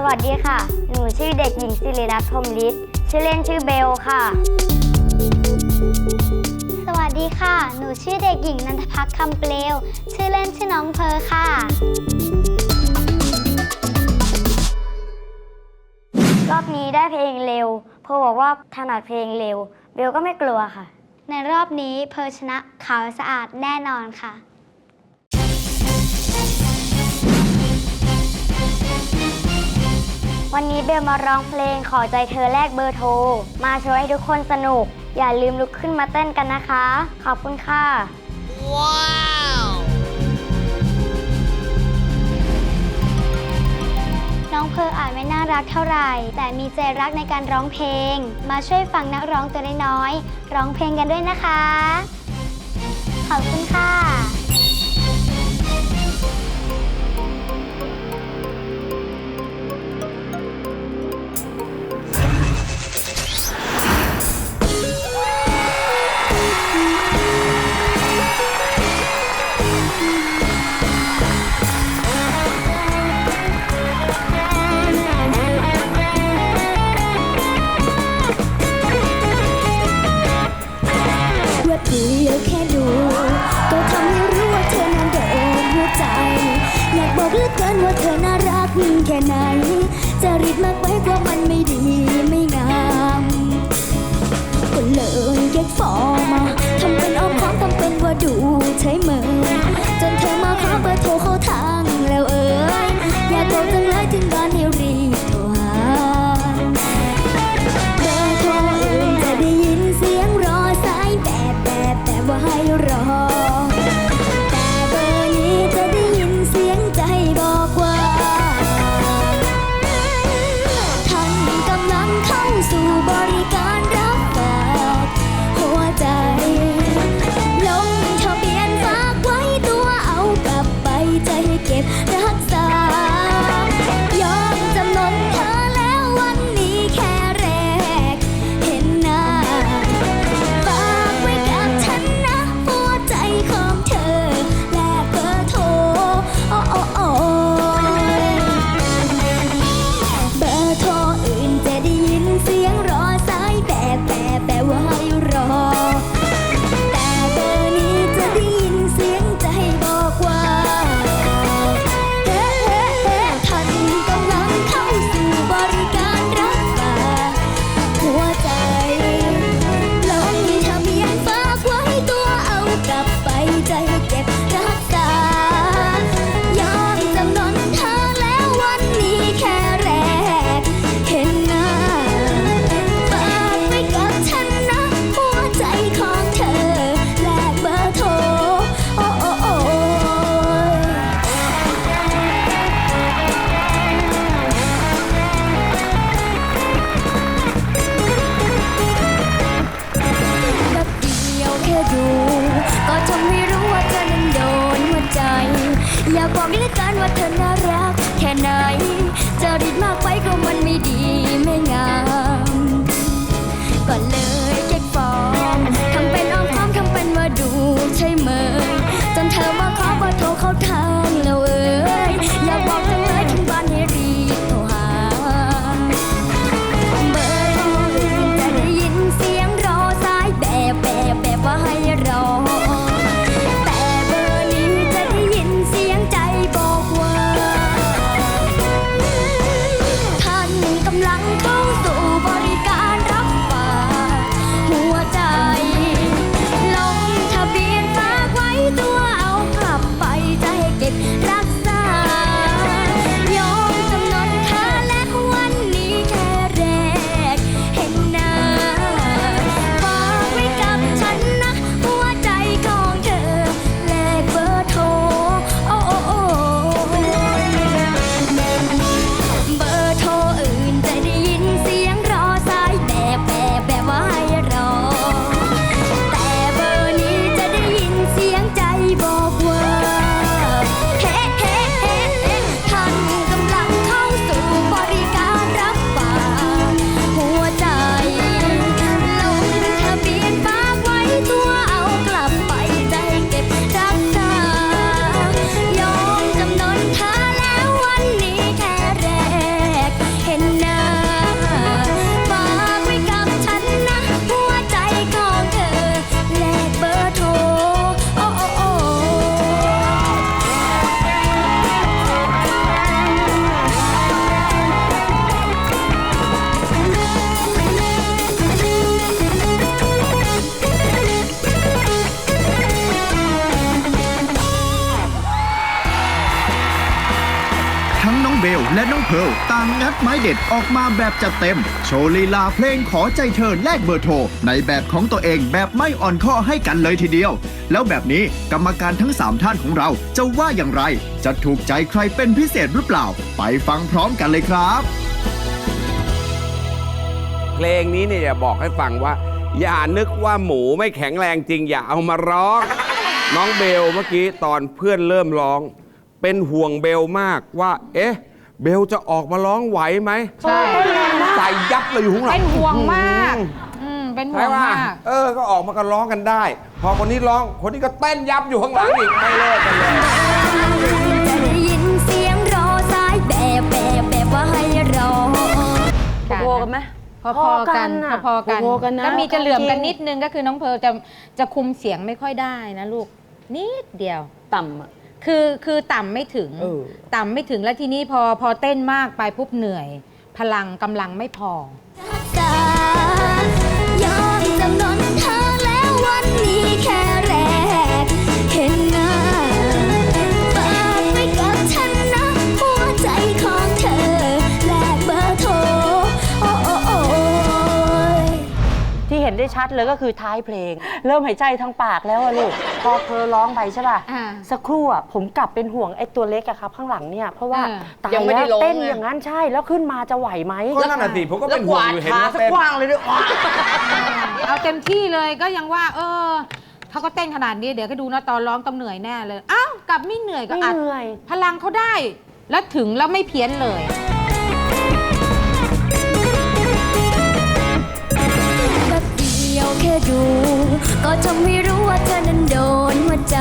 สวัสดีค่ะ หนูชื่อเด็กหญิงสิรินัตน์พรมฤทธิ์ชื่อเล่นชื่อเบลค่ะ สวัสดีค่ะ หนูชื่อเด็กหญิงนันทพักคำเปลว ชื่อเล่นชื่อน้องเพอค่ะ รอบนี้ได้เพลงเร็ว เพอบอกว่าถนัดเพลงเร็ว เบลก็ไม่กลัวค่ะ ในรอบนี้เพอชนะขาวสะอาดแน่นอนค่ะ วันนี้เบลมาร้องเพลงขอใจเธอแลกเบอร์โทร มาช่วยให้ทุกคนสนุก อย่าลืมลุกขึ้นมาเต้นกันนะคะ ขอบคุณค่ะ ว้าวน้องเพออาจไม่น่ารักเท่าไหร่ แต่มีใจรักในการร้องเพลง มาช่วยฟังนักร้องตัวน้อยร้องเพลงกันด้วยนะคะ ขอบคุณค่ะ บอกเลือเกินว่าเธอน่ารักแค่ไหนจะรีบมากไปกว่ามันไม่ดีไม่งามก็เลยเก็บฟอมาทำเป็นอ้อมค้อมทำเป็นว่าดูใช้มือ เพิลต่างงัดไม้เด็ดออกมาแบบจัดเต็ม โชว์ลีลาเพลงขอใจเธอแลกเบอร์โทร ในแบบของตัวเองแบบไม่อ่อนข้อให้กันเลยทีเดียว แล้วแบบนี้กรรมการทั้ง 3 ท่านของเราจะว่าอย่างไร จะถูกใจใครเป็นพิเศษหรือเปล่า ไปฟังพร้อมกันเลยครับ เพลงนี้เนี่ยบอกให้ฟังว่า อย่านึกว่าหมูไม่แข็งแรงจริงอย่าเอามาร้อง น้องเบลเมื่อกี้ตอนเพื่อนเริ่มร้อง เป็นห่วงเบลมากว่า เอ๊ะ เบลจะออกมาร้องไหวไหมใช่ใส่ยับเลยอยู่ข้างหลังเป็นห่วงมากอืมเป็นห่วใช่งป่ะมากเออ ก็ออกมากันร้องกันได้ พอคนนี้ร้องคนนี้ก็เต้นยับอยู่ข้างหลังอีกไม่เลิกกันเลย จะได้ยินเสียงรอสายแบบแบบแบบว่าให้รอพอกันไหม พอๆกันพอๆกันพอๆกันนะ ก็มีจะเหลื่อมกันจริงนิดนึงก็คือน้องเพร์ลจะจะคุมเสียงไม่ค่อยได้นะลูกนิดเดียว ต่ำอะ คือคือต่ำไม่ถึง เออ ต่ำไม่ถึงแล้วทีนี้พอพอเต้นมากไปปุ๊บเหนื่อย พลังกำลังไม่พอส ชัดเลยก็คือท้ายเพลง เริ่มหายใจทางปากแล้วอะลูกพอเพอร้องไปใช่ป่ะอ่าสักครู่อะผมกลับเป็นห่วงไอ้ตัวเล็กอะครับข้างหลังเนี่ยเพราะว่าอ่าตายยังไม่ได้แล้วร้องเต้นไงอย่างนั้นใช่แล้วขึ้นมาจะไหวไหม ก็นั่นน่ะสิผมก็เป็นห่วงอยู่เห็นขาว่าสักเต้นกว้างเลยด้วยว้าเอาเต็มที่เลยก็ยังว่า เออเขาก็เต้นขนาดนี้เดี๋ยวก็ดูนะตอนร้องต้องเหนื่อยแน่เลย อ้าวกลับไม่เหนื่อยก็ไม่อัดเหนื่อย พลังเขาได้ แล้วถึงแล้วไม่เพี้ยนเลย ก็ทำให้รู้ว่าเธอนั้นโดนหัวใจ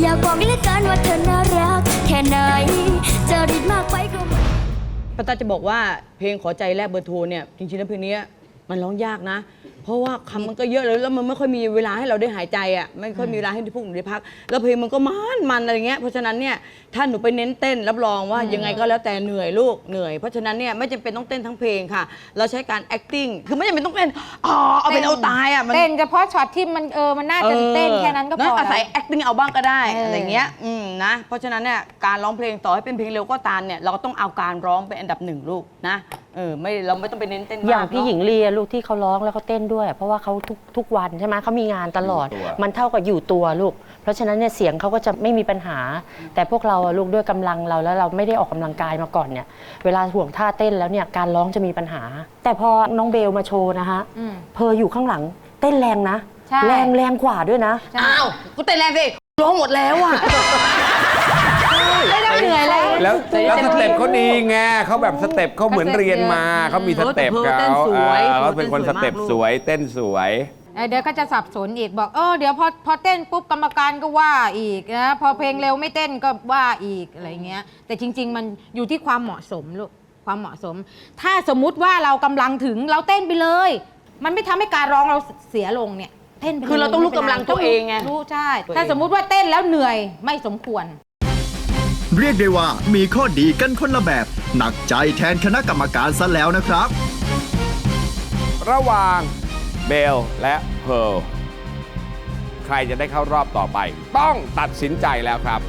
อยากบอกเหลือเกินว่าเธอน่ารักแค่ไหนจะรีดมากไปก็ไม่ ป้าตาจะบอกว่าเพลงขอใจแลกเบอร์โทรเนี่ยจริงๆแล้วเพลงเนี้ยมันร้องยากนะ เพราะว่าคำมันก็เยอะเลยแล้วมันไม่ค่อยมีเวลาให้เราได้หายใจอะไม่ค่อยมีเวลาให้พวกหนูได้พัก แล้วเพลงมันก็มันมันอะไรเงี้ยเพราะฉะนั้นเนี่ยถ้าหนูไปเน้นเต้นรับรองว่ายังไงก็แล้วแต่เหนื่อยลูกเหนื่อยเพราะฉะนั้นเนี่ยไม่จำเป็นต้องเต้นทั้งเพลงค่ะ เราใช้การ acting คือไม่จำเป็นต้องเต้นอ๋อเอาเป็นเอาตายอะมัน เต้นเฉพาะช็อตที่มันเออมันน่าจะเต้นแค่นั้นก็พออาศัย แล้ว acting เอาบ้างก็ได้เอออ อะไรเงี้ยอืมนะเพราะฉะนั้นเนี่ยการร้องเพลงต่อให้เป็นเพลงเร็วก็ตามเนี่ยเราก็ต้องเอาการร้องเป็นอันดับหนึ่งลูกนะเออไม่เราไม่ต้องไปเน้นเต้นมกอย่างพี่เนะหญิงลีอะลูกที่เขาร้องแล้วเขาเต้นด้วย เพราะว่าเขาทุกทุกวันใช่ไหมเขามีงานตลอด อยู่ตัว มันเท่ากับอยู่ตัวลูก เพราะฉะนั้นเนี่ยเสียงเขาก็จะไม่มีปัญหา แต่พวกเราอะลูกด้วยกำลังเราแล้วเราไม่ได้ออกกำลังกายมาก่อนเนี่ย เวลาห่วงท่าเต้นแล้วเนี่ยการร้องจะมีปัญหา แต่พอน้องเบลมาโชว์นะฮะอืม เพออยู่ข้างหลังเต้นแรงนะ ใช่ แรงแรงกว่าด้วยนะ อ้าวกูเต้นแรงสิร้องหมดแล้วอะ แล้วแล้วแล้วสเต็ปเขาดีไงเขาแบบสเต็ปเขาเหมือนเรียนมาเขามีสเต็ปเออเขาเต้นสวยเออเขาเป็นคนสเต็ปสวยเต้นสวย เออเดี๋ยวก็จะสับสนอีกบอกเออเดี๋ยวพอพอเต้นปุ๊บกรรมการก็ว่าอีกนะพอเพลงเร็วไม่เต้นก็ว่าอีกอะไรเงี้ย แต่จริง ๆ มันอยู่ที่ความเหมาะสมลูกความเหมาะสม ถ้าสมมุติว่าเรากำลังถึงเราเต้นไปเลย มันไม่ทำให้การร้องเราเสียลงเนี่ยเต้นไปลยคือเราต้องรู้กำลังตัวเองไง รู้ใช่ตัวเองถ้าสมมุติว่าเต้นแล้วเหนื่อยไม่สมควร เรียกได้ว่ามีข้อดีกันคนละแบบ หนักใจแทนคณะกรรมการซะแล้วนะครับ ระหว่างเบลและเพร์ลใครจะได้เข้ารอบต่อไป ต้องตัดสินใจแล้วครับ